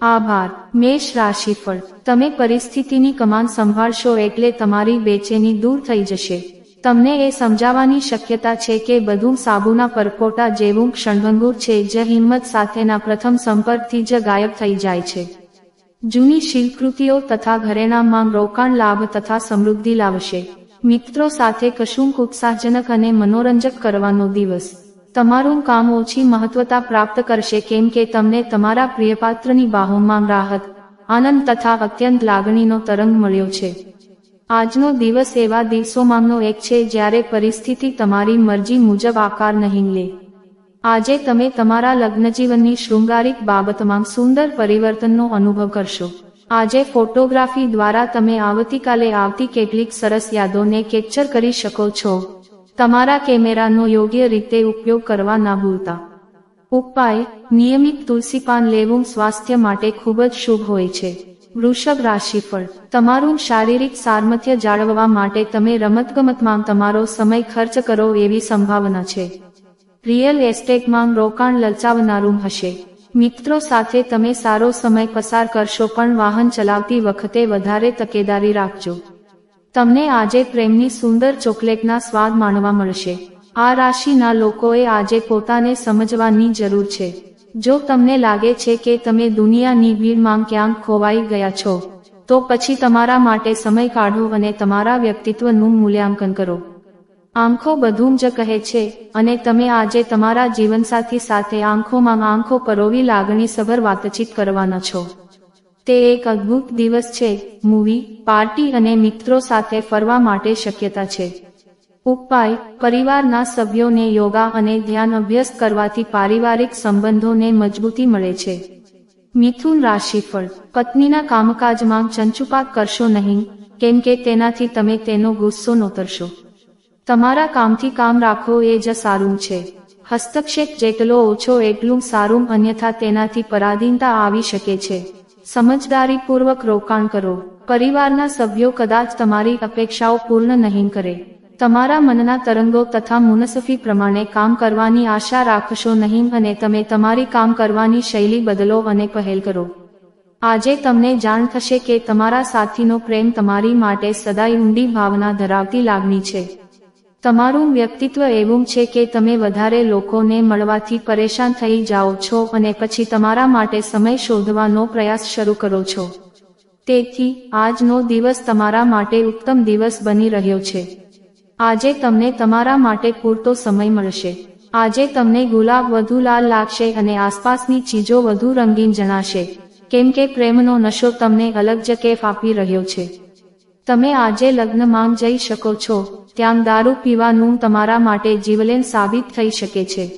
આભાર. મેષ રાશિફળ. તમે પરિસ્થિતિની કમાન સંભાળશો એટલે તમારી બેચેની દૂર થઈ જશે. તમને એ સમજાવવાની શક્યતા છે કે બધું સાબુના પરપોટા જેવું ક્ષણભંગુર છે, જે હિંમત સાથેના પ્રથમ સંપર્કથી જ ગાયબ થઈ જાય છે. જૂની શિલ્પકૃતિઓ તથા ઘરેણામાં રોકાણ લાભ તથા સમૃદ્ધિ લાવશે. મિત્રો સાથે કશુંક ઉત્સાહજનક અને મનોરંજક કરવાનો દિવસ. તમારું કામ ઓછી મહત્વતા પ્રાપ્ત કરશે કેમ કે તમને તમારા પ્રિયપાત્રની બાહોમાં રાહત, આનંદ તથા અત્યંત લાગણીનો તરંગ મળ્યો છે. આજનો દિવસ એવા દિવસોમાંનો એક છે જ્યારે પરિસ્થિતિ તમારી મરજી મુજબ આકાર નહીં લે. આજે તમે તમારા લગ્નજીવનની શૃંગારિક બાબતમાં સુંદર પરિવર્તનનો અનુભવ કરશો. આજે ફોટોગ્રાફી દ્વારા તમે આવતીકાલે આવતી કેટલીક સરસ યાદોને કેપ્ચર કરી શકો છો. તમારા કેમેરાનો યોગ્ય રીતે ઉપયોગ કરવા ના ભૂલતા. ઉપાય, નિયમિત તુલસી પાન લેવું સ્વાસ્થ્ય માટે ખૂબ જ શુભ હોય છે. વૃષભ રાશિફળ, તમારું શારીરિક સામર્થ્ય જાળવવા માટે તમે રમતગમતમાં તમારો સમય ખર્ચ કરો એવી સંભાવના છે. રિયલ એસ્ટેટમાં રોકાણ લલચાવનારું હશે. મિત્રો સાથે તમે સારો સમય પસાર કરશો પણ વાહન ચલાવતી વખતે વધારે તકેદારી રાખજો. તમને આજે પ્રેમની સુંદર ચોકલેટના સ્વાદ માણવા મળશે. આ રાશિના લોકોએ આજે પોતાને સમજવાની જરૂર છે. જો તમને લાગે છે કે તમે દુનિયાની ભીડમાં ક્યાંક ખોવાઈ ગયા છો, તો પછી તમારા માટે સમય કાઢો અને તમારા વ્યક્તિત્વનું મૂલ્યાંકન કરો. આંખો બધું જ કહે છે, અને તમે આજે તમારા જીવનસાથી સાથે આંખોમાં આંખો પરોવી લાગણીસભર વાતચીત કરવાના છો. તે એક અદ્ભુત દિવસ છે. મૂવી, પાર્ટી અને મિત્રો સાથે ફરવા માટે શક્યતા છે. ઉપાય, પરિવારના સભ્યોને યોગા અને ધ્યાન અભ્યાસ કરવાથી પારિવારિક સંબંધોને મજબૂતી મળે છે. મિથુન રાશિફળ. પત્નીના કામકાજમાં ચંચુપાક કરશો નહીં, કેમ કે તેનાથી તમે તેનો ગુસ્સો નોતરશો. તમારા કામથી કામ રાખો એ જ સારું છે. હસ્તક્ષેપ જેટલો ઓછો એટલું સારું અન્યથા તેનાથી પરાધીનતા આવી શકે છે. સમજદારીપૂર્વક રોકાણ કરો. પરિવારના સભ્યો કદાચ તમારી અપેક્ષાઓ પૂર્ણ નહીં કરે. તમારા મનના તરંગો તથા મુનસફી પ્રમાણે કામ કરવાની આશા રાખશો નહીં અને તમે તમારી કામ કરવાની શૈલી બદલો અને પહેલ કરો. આજે તમને જાણ થશે કે તમારા સાથીનો પ્રેમ તમારી માટે સદાય ઊંડી ભાવના ધરાવતી લાગણી છે. તમારું વ્યક્તિત્વ એવું છે કે તમે વધારે લોકોને મળવાથી પરેશાન થઈ જાઓ છો અને પછી તમારા માટે સમય શોધવાનો પ્રયાસ શરૂ કરો છો. તેથી, આજનો દિવસ તમારા માટે ઉત્તમ દિવસ બની રહ્યો છે. આજે તમને તમારા માટે પૂરતો સમય મળશે. આજે તમને ગુલાબ વધુ લાલ લાગશે અને આસપાસની ચીજો વધુ રંગીન જણાશે. કેમ કે પ્રેમનો નશો તમને અલગ જ કેફ આપી રહ્યો છે. તમે આજે લગ્નમાં જઈ શકો છો. ત્યાં દારૂ પીવાનું તમારા માટે જીવલેન સાબિત થઈ શકે છે.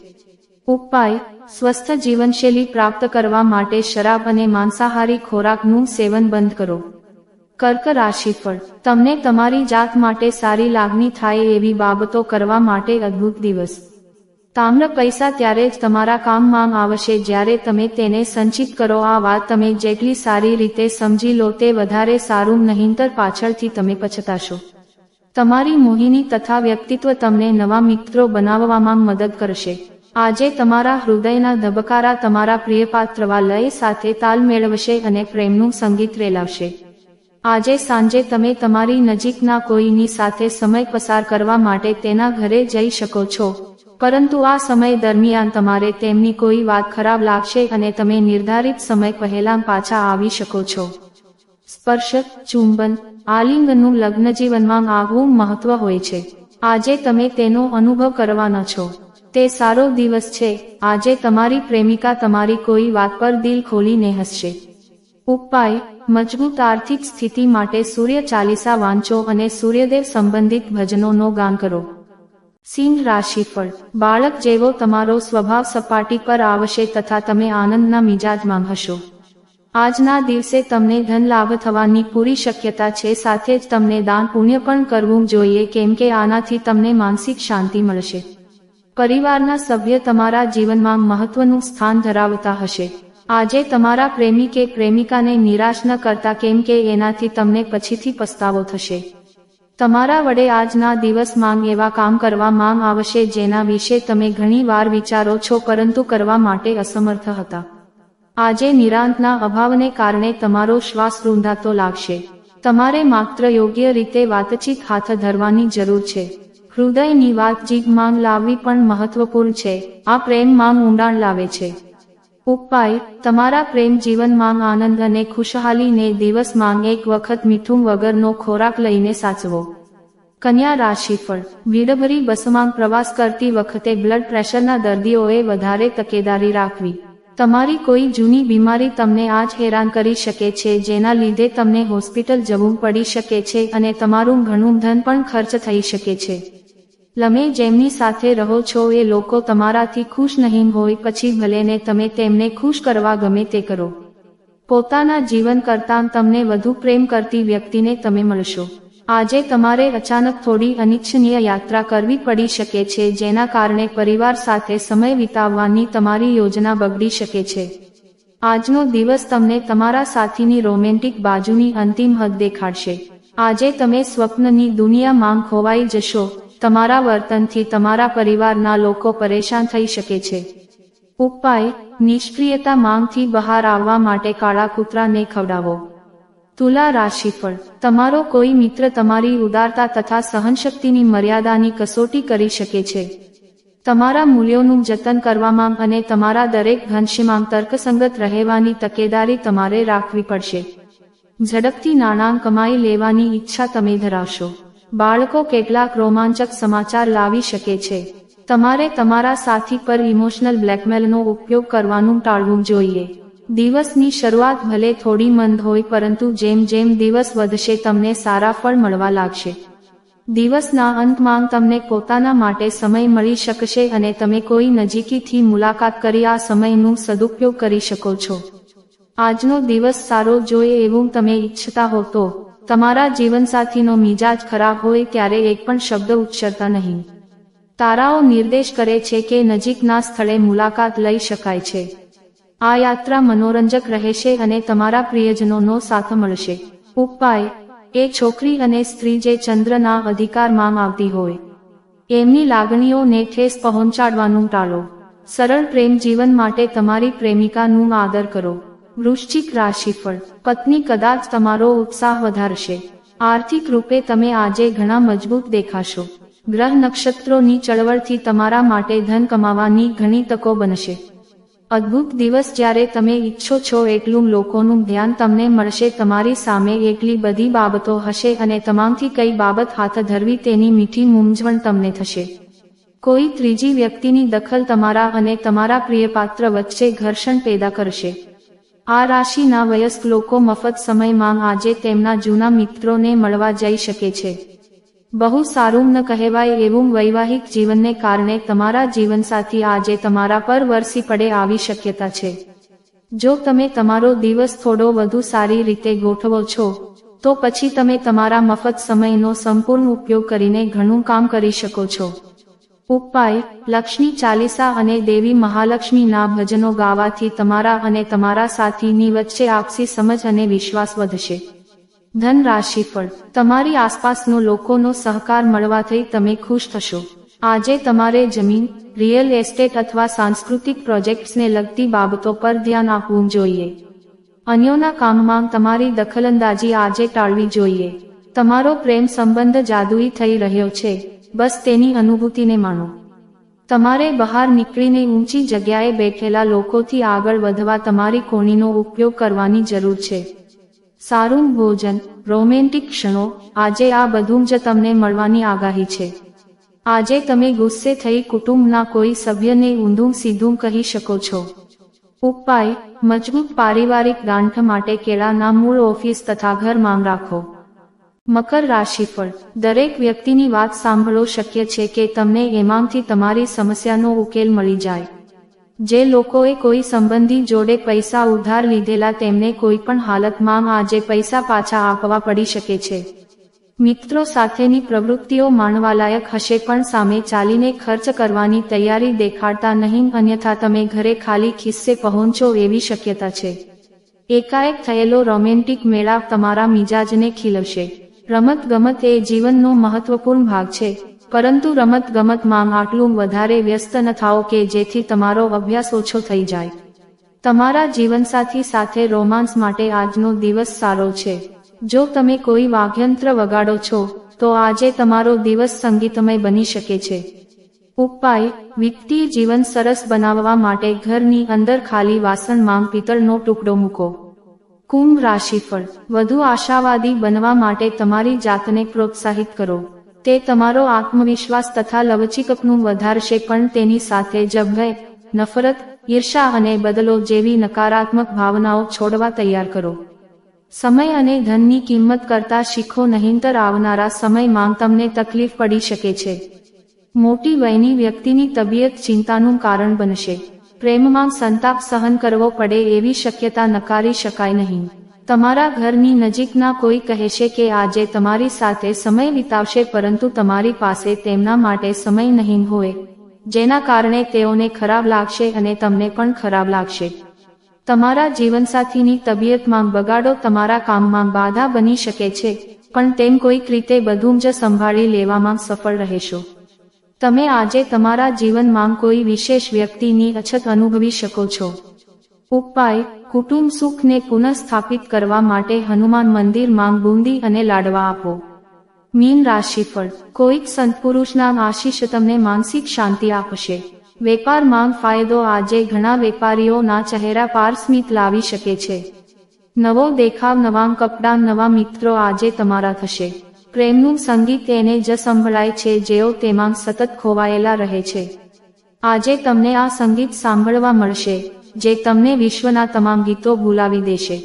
ઉપાય, સ્વસ્થ જીવનશૈલી પ્રાપ્ત કરવા માટે શરાબ અને માંસાહારી ખોરાકનું સેવન બંધ કરો. કર્ક રાશિફળ. તમને તમારી જાત માટે સારી લાગણી થાય એવી બાબતો કરવા માટે અદ્ભુત દિવસ. તામ્ર પૈસા ત્યારે જ તમારા કામમાં આવશે જ્યારે તમે તેને સંચિત કરો. આ વાત તમે જેટલી સારી રીતે સમજી લો તે વધારે સારું, નહીંતર પાછળથી તમે પછતાશો. તમારી મોહિની તથા વ્યક્તિત્વ તમને નવા મિત્રો બનાવવામાં મદદ કરશે. આજે તમારા હૃદયના ધબકારા તમારા પ્રિયપાત્રવા લય સાથે તાલ મેળવશે અને પ્રેમનું સંગીત રેલાવશે. આજે સાંજે તમે તમારી નજીકના કોઈની સાથે સમય પસાર કરવા માટે તેના ઘરે જઈ શકો છો. પરંતુ આ સમય દરમિયાન તમારે તેમની કોઈ વાત ખરાબ લાગશે અને તમે નિર્ધારિત સમય પહેલા પાછા આવી શકો છો. સ્પર્શ ચુંબન, આલિંગનું લગ્નજીવનમાં આવું મહત્વ હોય છે. આજે તમે તેનો અનુભવ કરવાના છો. તે સારો દિવસ છે. આજે તમારી પ્રેમિકા તમારી કોઈ વાત પર દિલ ખોલીને હસશે. ઉપાય, મજબૂત આર્થિક સ્થિતિ માટે સૂર્ય ચાલીસા વાંચો અને સૂર્યદેવ સંબંધિત ભજનોનો ગાન કરો. સિંહ રાશિફળ બાળક જેવો તમારો સ્વભાવ સપાટી પર આવશે તથા તમે આનંદના મિજાજમાં હશો. આજના દિવસે તમને ધન લાભ થવાની પૂરી શક્યતા છે, સાથે જ તમને દાન પુણ્ય પણ કરવું જોઈએ, કેમ કે આનાથી તમને માનસિક શાંતિ મળશે. પરિવારના સભ્ય તમારા જીવનમાં મહત્વનું સ્થાન ધરાવતા હશે. આજે તમારા પ્રેમી કે પ્રેમિકાને નિરાશ ન કરતા, કેમ કે એનાથી તમને પછીથી પસ્તાવો થશે. તમારા વડે આજના દિવસ માંગ એવા કામ કરવા માંગ આવશે જેના વિશે તમે ઘણી વાર વિચારો છો પરંતુ કરવા માટે અસમર્થ હતા. આજે નિરાંતના અભાવને કારણે તમારો શ્વાસ રૂંધાતો લાગશે. તમારે માત્ર યોગ્ય રીતે વાતચીત હાથ ધરવાની જરૂર છે. હૃદયની વાતચીત માંગ લાવવી પણ મહત્વપૂર્ણ છે. આ પ્રેમ માંગ ઊંડાણ લાવે છે. ઉપાય, તમારા પ્રેમ જીવનમાં આનંદ અને ખુશહાલીને દિવસ માંગ એક વખત મીઠું વગરનો ખોરાક લઈને સાચવો. કન્યા રાશિફળ. વીડભરી બસમાં પ્રવાસ કરતી વખતે બ્લડ પ્રેશરના દર્દીઓએ વધારે તકેદારી રાખવી. તમારી કોઈ જૂની બીમારી તમને આજ હેરાન કરી શકે છે, જેના લીધે તમને હોસ્પિટલ જવું પડી શકે છે અને તમારું ઘણું ધન પણ ખર્ચ થઈ શકે છે. તમે જેમની સાથે રહો છો એ લોકો તમારાથી ખુશ નહીં હોય, પછી ભલેને તમે તેમને ખુશ કરવા ગમે તે કરો. પોતાના જીવન કરતાં તમને વધુ પ્રેમ કરતી વ્યક્તિને તમે મળશો. આજે તમારે અચાનક થોડી અનિચ્છનીય યાત્રા કરવી પડી શકે છે, જેના કારણે પરિવાર સાથે સમય વિતાવવાની તમારી યોજના બગડી શકે છે. આજનો દિવસ તમને તમારા સાથીની રોમેન્ટિક બાજુની અંતિમ હદ દેખાડશે. આજે તમે સ્વપ્નની દુનિયા માંગ ખોવાઈ જશો તમારા વર્તનથી તમારા પરિવારના લોકો પરેશાન થઈ શકે છે. ઉપાય, નિષ્ક્રિયતા માંગથી બહાર આવવા માટે કાળા કૂતરાને ખવડાવો. તુલા રાશિફળ તમારો કોઈ મિત્ર તમારી ઉદારતા તથા સહનશક્તિની મર્યાદાની કસોટી કરી શકે છે. તમારા મૂલ્યોનું જતન કરવામાં અને તમારા દરેક ઘનશીમાં તર્કસંગત રહેવાની તકેદારી તમારે રાખવી પડશે. ઝડપથી નાણાં કમાઈ લેવાની ઈચ્છા તમે ધરાવશો. બાળકો કેટલાક રોમાંચક સમાચાર લાવી શકે છે. તમારે તમારા સાથી પર ઇમોશનલ બ્લેકમેલનો ઉપયોગ કરવાનું ટાળવું જોઈએ. દિવસની શરૂઆત ભલે થોડી મંદ હોય, પરંતુ જેમ જેમ દિવસ વધશે, તમને સારા ફળ મળવા લાગશે. દિવસના અંતમાં તમને પોતાના માટે સમય મળી શકશે અને તમે કોઈ નજીકીથી મુલાકાત કરી આ સમયનું સદુપયોગ કરી શકો છો. આજનો દિવસ સારો જોઈએ એવું તમે ઈચ્છતા હો તો. તમારા જીવનસાથીનો મિજાજ ખરાબ હોય ત્યારે એક પણ શબ્દ ઉચ્ચરતા નહીં. તારાઓ નિર્દેશ કરે છે કે નજીકના સ્થળે મુલાકાત લઈ શકાય છે. આ યાત્રા મનોરંજક રહેશે અને તમારા પ્રિયજનોનો સાથ મળશે. ઉપાય, એ છોકરી અને સ્ત્રી જે ચંદ્રના અધિકારમાં આવતી હોય. એમની લાગણીઓને ઠેસ પહોંચાડવાનું ટાળો. સરળ પ્રેમ જીવન માટે તમારી પ્રેમિકાનું આદર કરો. વૃશ્ચિક રાશિફળ. પત્ની કદાચ તમારો ઉત્સાહ વધારશે. આર્થિક રૂપે તમે આજે ઘણા મજબૂત દેખાશો. ગ્રહ નક્ષત્રોની ચળવળથી તમારા માટે ધન કમાવાની ઘણી તકો બનશે. અદ્ભુત દિવસ જ્યારે તમે ઈચ્છો છો એટલું લોકોનું ધ્યાન તમને મળશે, તમારી સામે એટલી બધી બાબતો હશે અને તમામથી કઈ બાબત હાથ ધરવી તેની મીઠી મૂંઝવણ તમને થશે. કોઈ ત્રીજી વ્યક્તિની દખલ તમારા અને તમારા પ્રિયપાત્ર વચ્ચે ઘર્ષણ પેદા કરશે. આ રાશિના વયસ્ક લોકો મફત સમયમાં આજે તેમના જૂના મિત્રોને મળવા જઈ શકે છે. બહુ સારું ન કહેવાય એવું વૈવાહિક જીવનને કારણે તમારા જીવનસાથી આજે તમારા પર વરસી પડે આવી શક્યતા છે. જો તમે તમારો દિવસ થોડો વધુ સારી રીતે ગોઠવો છો, તો પછી તમે તમારા મફત સમયનો સંપૂર્ણ ઉપયોગ કરીને ઘણું કામ કરી શકો છો. ઉપાય, લક્ષ્મી ચાલીસા અને દેવી મહાલક્ષ્મીના ભજનો ગાવાથી તમારા અને તમારા સાથીની વચ્ચે આપસી સમજ અને વિશ્વાસ વધશે. ધન રાશિ ફળ. તમારી આસપાસનો લોકોનો સહકાર મળવાથી તમે ખુશ થશો. આજે તમારે જમીન, રિયલ એસ્ટેટ અથવા સાંસ્કૃતિક પ્રોજેક્ટ્સને લગતી બાબતો પર ધ્યાન આપવું જોઈએ. અન્યોના કામમાં તમારી દખલંદાજી આજે ટાળવી જોઈએ. તમારો પ્રેમ સંબંધ જાદુઈ થઈ રહ્યો છે. બસ તેની અનુભૂતિને માણો. તમારે બહાર નીકળીને ઊંચી જગ્યાએ બેઠેલા લોકોથી આગળ વધવા તમારી કોણીનો ઉપયોગ કરવાની જરૂર છે. સારું ભોજન, રોમેન્ટિક ક્ષણો, આજે આ બધું જ તમને મળવાની આગાહી છે. આજે તમે ગુસ્સે થઈ કુટુંબના કોઈ સભ્યને ઊંધું સીધું કહી શકો છો. ઉપાય, મજબૂત પારિવારિક ગાંઠ માટે કેળાના મૂળ ઓફિસ તથા ઘર માંગ રાખો. મકર રાશિફળ. દરેક વ્યક્તિની વાત સાંભળો શક્ય છે કે તમને એમાંથી તમારી સમસ્યાનો ઉકેલ મળી જાય. જે લોકોએ કોઈ સંબંધી જોડે પૈસા ઉધાર લીધેલા તેમને કોઈ પણ હાલતમાં આજે પૈસા પાછા આપવા પડી શકે છે. મિત્રો સાથેની પ્રવૃત્તિઓ માણવાલાયક હશે પણ સામે ચાલીને ખર્ચ કરવાની તૈયારી દેખાડતા નહીં અન્યથા તમે ઘરે ખાલી ખિસ્સે પહોંચો એવી શક્યતા છે. એકાએક થયેલો રોમેન્ટિક મેળાપ તમારા મિજાજને ખીલવશે. રમત ગમત એ જીવનનો મહત્વપૂર્ણ ભાગ છે. પરંતુ રમત ગમતમાં આટલું વધારે વ્યસ્ત ન થાઓ કે જેથી તમારો અભ્યાસ ઓછો થઈ જાય. તમારા જીવનસાથી સાથે રોમાન્સ માટે આજનો દિવસ સારો છે. જો તમે કોઈ વાઘયંત્ર વગાડો છો, તો આજે તમારો દિવસ સંગીતમય બની શકે છે. ઉપાય વિત્તીય જીવન સરસ બનાવવા માટે ઘરની અંદર ખાલી વાસણમાં પિત્તળનો ટુકડો મૂકો. કુંભ રાશિફળ. વધુ આશાવાદી બનવા માટે તમારી જાતને પ્રોત્સાહિત કરો. તે તમારો આત્મવિશ્વાસ તથા લવચિકપનું વધારશે પણ તેની સાથે જ નફરત, ઈર્ષા અને બદલો જેવી નકારાત્મક ભાવનાઓ છોડવા તૈયાર કરો. સમય અને ધનની કિંમત કરતા શીખો નહીંતર આવનારા સમયમાં તમને તકલીફ પડી શકે છે. મોટી વયની વ્યક્તિની તબિયત ચિંતાનું કારણ બનશે. પ્રેમમાં સંતાપ સહન કરવો પડે એવી શક્યતા નકારી શકાય નહીં. તમારા ઘરની નજીકના કોઈ કહેશે કે આજે તમારી સાથે સમય વિતાવશે પરંતુ તમારી પાસે તેમના માટે સમય નહીં હોય, જેના કારણે તેઓને ખરાબ લાગશે અને તમને પણ ખરાબ લાગશે. તમારા જીવનસાથીની તબિયતમાં બગાડો તમારા કામમાં બાધા બની શકે છે, પણ તેમ કોઈક રીતે બધું જ સંભાળી લેવામાં સફળ રહેશો. તમે આજે તમારા જીવનમાં કોઈ વિશેષ વ્યક્તિની અછત અનુભવી શકો છો. ઉપાય, કુટુંબ સુખને પુનઃસ્થાપિત કરવા માટે હનુમાન મંદિરમાં બુંદી અને લાડવા આપો. મીન રાશિફળ, કોઈક સંતપુરુષના આશીષ તમને માનસિક શાંતિ આપશે. વેપારમાં ફાયદો આજે ઘણા વેપારીઓના ચહેરા પાર સ્મિત લાવી શકે છે. નવો દેખાવ, નવા કપડાં, નવા મિત્રો આજે તમારા થશે. પ્રેમનું સંગીત એને જ સંભળાય છે, જેઓ તેમાં સતત ખોવાયેલા રહે છે. આજે તમને આ સંગીત સાંભળવા મળશે, જે તમને વિશ્વના તમામ ગીતો ભૂલાવી દેશે.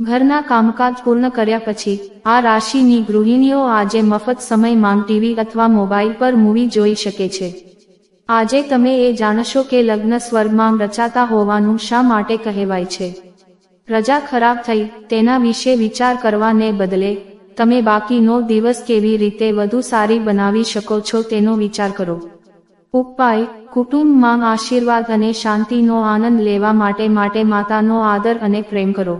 ઘરના કામકાજ પૂર્ણ કર્યા પછી, આ રાશિની ગૃહિણીઓ આજે મફત સમયમાં ટીવી અથવા મોબાઈલ પર મૂવી જોઈ શકે છે. આજે તમે એ જાણશો કે લગ્ન સ્વર્ગમાં રચાતા હોવાનું શા માટે કહેવાય છે? રજા ખરાબ થઈ, તેના વિશે વિચાર કરવાને બદલે તમે બાકીનો દિવસ કેવી રીતે વધુ સારી બનાવી શકો છો તેનો વિચાર કરો. ઉપાય, કુટુંબમાં આશીર્વાદ અને શાંતિનો આનંદ લેવા માટે માટે માતાનો આદર અને પ્રેમ કરો.